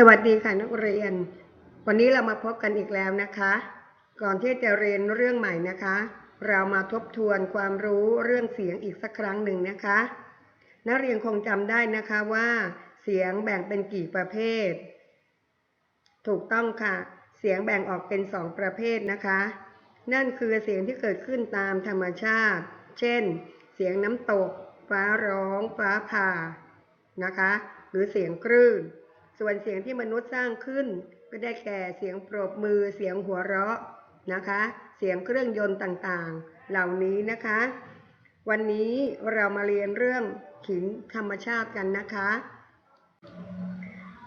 สวัสดีค่ะนักเรียน วันนี้เรามาพบกันอีกแล้วนะคะ ก่อนที่จะเรียนเรื่องใหม่นะคะ เรามาทบทวนความรู้เรื่องเสียงอีกสักครั้งหนึ่งนะคะ นักเรียนคงจำได้นะคะว่าเสียงแบ่งเป็นกี่ประเภท ถูกต้องค่ะ เสียงแบ่งออกเป็นสองประเภทนะคะ นั่นคือเสียงที่เกิดขึ้นตามธรรมชาติ เช่น เสียงน้ำตก ฟ้าร้อง ฟ้าผ่านะคะ หรือเสียงคลื่น ส่วนเสียงที่มนุษย์สร้างขึ้น ก็ได้แก่เสียงปรบมือเสียงหัวเราะนะคะ เสียงเครื่องยนต์ต่างๆ เหล่านี้นะคะ วันนี้เรามาเรียนเรื่องขิงธรรมชาติกันนะคะ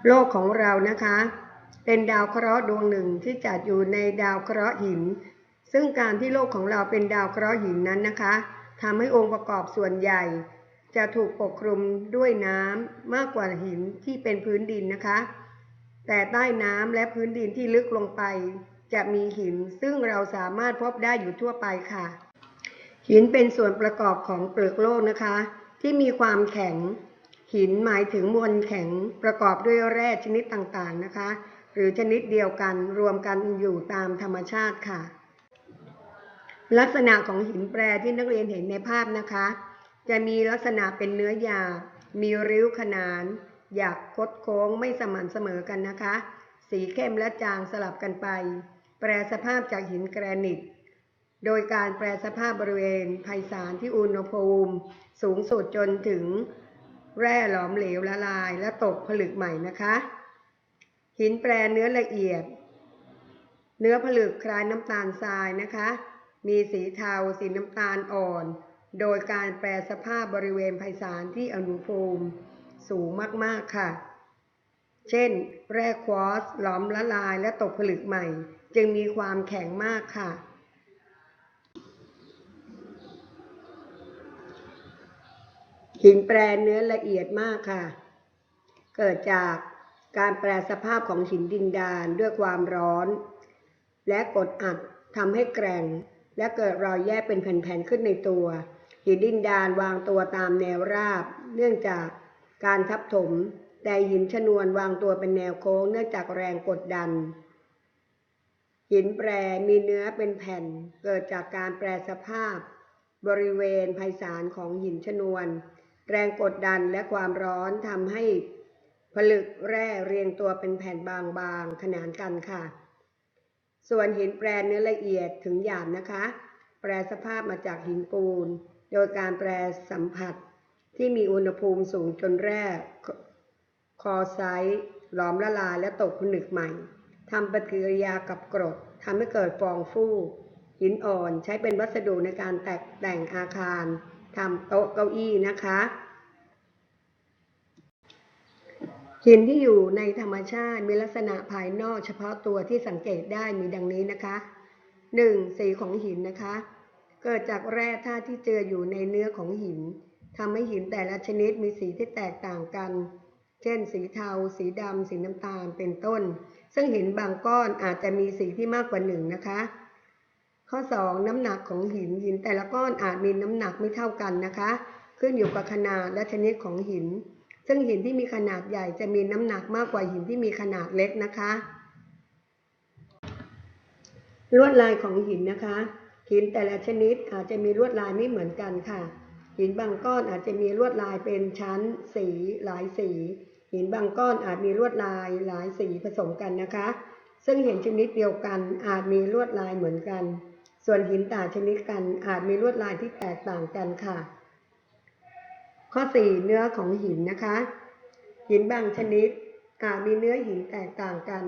โลกของเรานะคะ เป็นดาวเคราะห์ดวงหนึ่งที่จัดอยู่ในดาวเคราะห์หิน ซึ่งการที่โลกของเราเป็นดาวเคราะห์หินนั้นนะคะทำให้องค์ประกอบส่วนใหญ่ จะถูกปกคลุมด้วยน้ำมากกว่าหินที่เป็นพื้นดินนะคะ แต่ใต้น้ำและพื้นดินที่ลึกลงไป จะมีหินซึ่งเราสามารถพบได้อยู่ทั่วไปค่ะ หินเป็นส่วนประกอบของเปลือกโลกนะคะ ที่มีความแข็ง หินหมายถึงมวลแข็งประกอบด้วยแร่ชนิดต่างๆนะคะ หรือชนิดเดียวกันรวมกันอยู่ตามธรรมชาติค่ะ ลักษณะของหินแปรที่นักเรียนเห็นในภาพนะคะ จะมีลักษณะเป็นเนื้อหยาบมีริ้วขนาน หยักคดโค้งไม่สม่ำเสมอกันนะคะ สีเข้มและจางสลับกันไป แปรสภาพจากหินแกรนิต โดยการแปรสภาพบริเวณไพศาลที่อุณหภูมิ สูงสุดจนถึงแร่หลอมเหลวละลายและตกผลึกใหม่นะคะ หินแปรเนื้อละเอียด เนื้อผลึกคล้ายน้ำตาลทรายนะคะ มีสีเทาสีน้ำตาลอ่อน โดยการแปรสภาพบริเวณไพศาลที่อนุภูมิสูงมาก ๆ ค่ะ เช่น แร่ควอตซ์หลอมละลายและตกผลึกใหม่ จึงมีความแข็งมากค่ะ หินแปรเนื้อละเอียดมากค่ะ เกิดจากการแปรสภาพของหินดินดานด้วยความร้อน และกดอัดทำให้แกร่ง และเกิดรอยแยกเป็นแผ่นๆขึ้นในตัว หินดินดานวางตัวตามแนวราบ เนื่องจากการทับถม แต่หินชนวนวางตัวเป็นแนวโค้งเนื่องจากแรงกดดัน หินแปรมีเนื้อเป็นแผ่น เกิดจากการแปรสภาพ บริเวณไพศาลของหินชนวน แรงกดดันและความร้อนทำให้ผลึกแร่เรียงตัวเป็นแผ่นบางๆ ขนานกันค่ะ ส่วนหินแปรเนื้อละเอียดถึงหยาบนะคะ แปรสภาพมาจากหินปูน โดยการแปรสัมผัสที่มีอุณหภูมิสูงจนแร่คอไซต์หลอมละลายและตกผนึกใหม่ทำปฏิกิริยากับกรดทำให้เกิดฟองฟูหินอ่อนใช้เป็นวัสดุในการแตกแต่งอาคารทำโต๊ะเก้าอี้นะคะ หินที่อยู่ในธรรมชาติมีลักษณะภายนอกเฉพาะตัวที่สังเกตได้มีดังนี้นะคะ 1. สีของหินนะคะ เกิดจากแร่ธาตุที่เจออยู่ในเนื้อของหินทำให้หินแต่ละชนิดมีสีที่แตกต่างกัน เช่น สีเทา สีดำ สีน้ำตาล เป็นต้น ซึ่งหินบางก้อนอาจจะมีสีที่มากกว่าหนึ่งนะคะ ข้อ 2. น้ำหนักของหินหินแต่ละก้อนอาจมีน้ำหนักไม่เท่ากันนะคะ ขึ้นอยู่กับขนาดและชนิดของหิน ซึ่งหินที่มีขนาดใหญ่จะมีน้ำหนักมากกว่าหินที่มีขนาดเล็กนะคะ ลวดลายของหินนะคะ หินแต่ละชนิดอาจจะมีลวดลายไม่เหมือนกันค่ะ หินบางก้อนอาจจะมีลวดลายเป็นชั้น สีหลายสี หินบางก้อนอาจมีลวดลายหลายสีผสมกันนะคะ ซึ่งหินชนิดเดียวกันอาจมีลวดลายเหมือนกัน ส่วนหินต่างชนิดกันอาจมีลวดลายที่แตกต่างกันค่ะ ข้อ 4 เนื้อของหินนะคะ หินบางชนิดอาจมีเนื้อหินแตกต่างกัน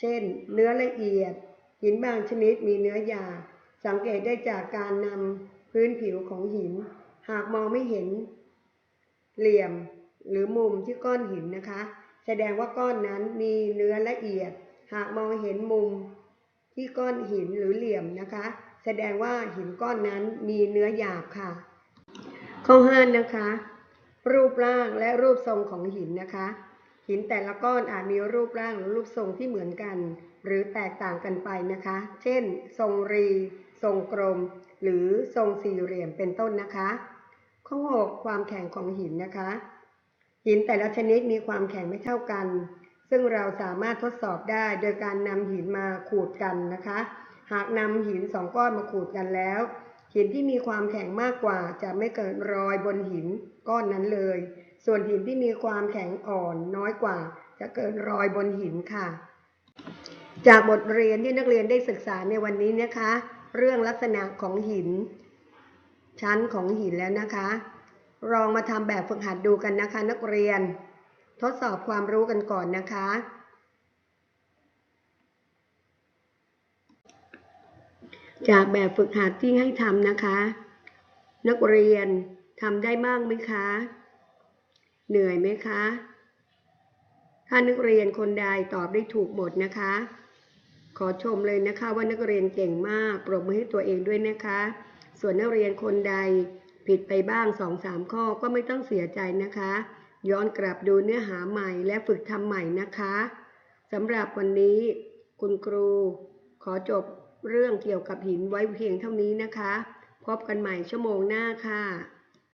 เช่น เนื้อละเอียด หินบางชนิดมีเนื้อหยาบสังเกตได้จากการนำพื้นผิวของหิน หากมองไม่เห็น เหลี่ยมหรือมุมที่ก้อนหินนะคะ แสดงว่าก้อนนั้นมีเนื้อละเอียด หากมองเห็นมุมที่ก้อนหินหรือเหลี่ยมนะคะ แสดงว่าหินก้อนนั้นมีเนื้อหยาบค่ะ ข้อห้านะคะ รูปร่างและรูปทรงของหินนะคะ หินแต่ละก้อนอาจมีรูปร่างหรือรูปทรงที่เหมือนกัน หรือแตกต่างกันไปนะคะ เช่น ทรงรี ทรงกลม หรือทรงสี่เหลี่ยมเป็นต้นนะคะ ข้อ6ความแข็งของหินนะคะ หินแต่ละชนิดมีความแข็งไม่เท่ากัน ซึ่งเราสามารถทดสอบได้โดยการนำหินมาขูดกันนะคะ หากนำหินสองก้อนมาขูดกันแล้ว หินที่มีความแข็งมากกว่าจะไม่เกิดรอยบนหินก้อนนั้นเลย ส่วนหินที่มีความแข็งอ่อนน้อยกว่า จะเกิดรอยบนหินค่ะ จากบทเรียนที่นักเรียนได้ศึกษาในวันนี้นะคะ เรื่องลักษณะของหิน ชั้นของหินแล้วนะคะ ลองมาทำแบบฝึกหัดดูกันนะคะ นักเรียน ทดสอบความรู้กันก่อนนะคะ จากแบบฝึกหัดที่ให้ทำนะคะ นักเรียนทำได้บ้างไหมคะ เหนื่อยไหมคะ ถ้านักเรียนคนใดตอบได้ถูกหมดนะคะ ขอชมเลยนะคะว่านักเรียนเก่งมากปรบมือให้ตัวเองด้วยนะคะ ส่วนนักเรียนคนใดผิดไปบ้างสองสามข้อก็ไม่ต้องเสียใจนะคะ ย้อนกลับดูเนื้อหาใหม่และฝึกทำใหม่นะคะสำหรับวันนี้คุณครู ขอจบเรื่องเกี่ยวกับหินไว้เพียงเท่านี้นะคะ พบกันใหม่ชั่วโมงหน้าค่ะ